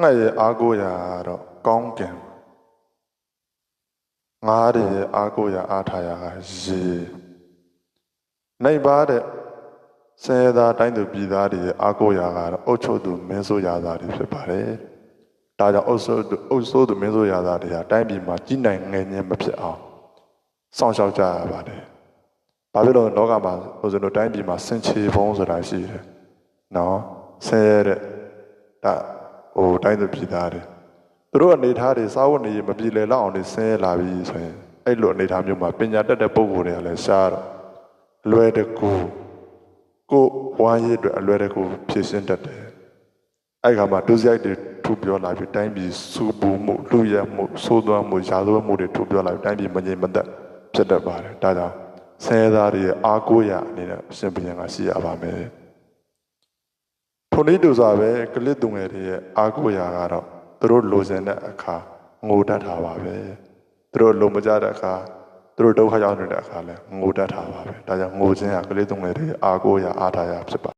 ငှက်ရဲ့အားကိုးရာကတော့ကောင်းကင်ငါးတွေရဲ့အားကိုးရာအားထားရာကရေနိုင်ပါတဲ့ဆင်းရဲသားတိုင်းသူပြည်သားတွေရဲ့အားကိုးရာကတော့အုတ်ချုပ်သူမင်းဆိုးရာသားတွေဖြစ်ပါတယ်ဒါကြောင့်အုတ်ဆိုးသူအုတ်ဆိုးသူမင်းဆိုးရာသားတွေဟာတိုင်းပြည်မှာကြီးနိုင်ငယ်ညင်းမဖြစ်အောင်စောင့်ရှောက်ကြရပါတယ်ဘာဖြစ်လို့လဲလောကမှာဟိုစလို့တိုင်းပြည်မှာစင်ချေဖုံးဆိုတာရှိတယ်နော်ဆင်းရဲတဲ့ဒါ ဟိုတိုင်းသူပြည်သားတွေသူတို့အနေထားတွေစားဝတ်နေရေးမပြေလည်လောက်အောင်နေဆင်းရဲလာပြီဆိုရင်အဲ့လိုအနေထားမျိုးမှာပညာတတ်တဲ့ပုံကိုယ်တွေကလည်းရှားတော့အလွယ်တကူကိုယ်ဝမ်းရည်အတွက်အလွယ်တကူဖြည့်ရှင်းတတ်တယ်အဲ့ခါမှာဒုစရိုက်တွေထူပြောလာပြီးတိုင်းပြည်စူပူမှုလူရမှုဆိုးသွမ်းမှုရာဇဝတ်မှုတွေထူပြောလာပြီးတိုင်းပြည်မငြိမ်မသက်ဖြစ်တတ်ပါတယ်ဒါကြောင့်ဆင်းရဲသားတွေရဲ့အားကိုးရာအနေနဲ့အရှင်ဘုရင်ကရှိရပါမယ် ထိုနည်းတူစွာပဲကလစ်သူငယ်တွေရဲ့အားကိုးရာကတော့သူတို့လိုချင်တဲ့အခါငိုတတ်တာပါပဲသူတို့လိုမကြတဲ့အခါသူတို့ဒုက္ခရောက်နေတဲ့အခါလဲငိုတတ်တာပါပဲဒါကြောင့်ငိုခြင်းဟာကလစ်သူငယ်တွေရဲ့အားကိုးရာအားထားရာဖြစ်ပါ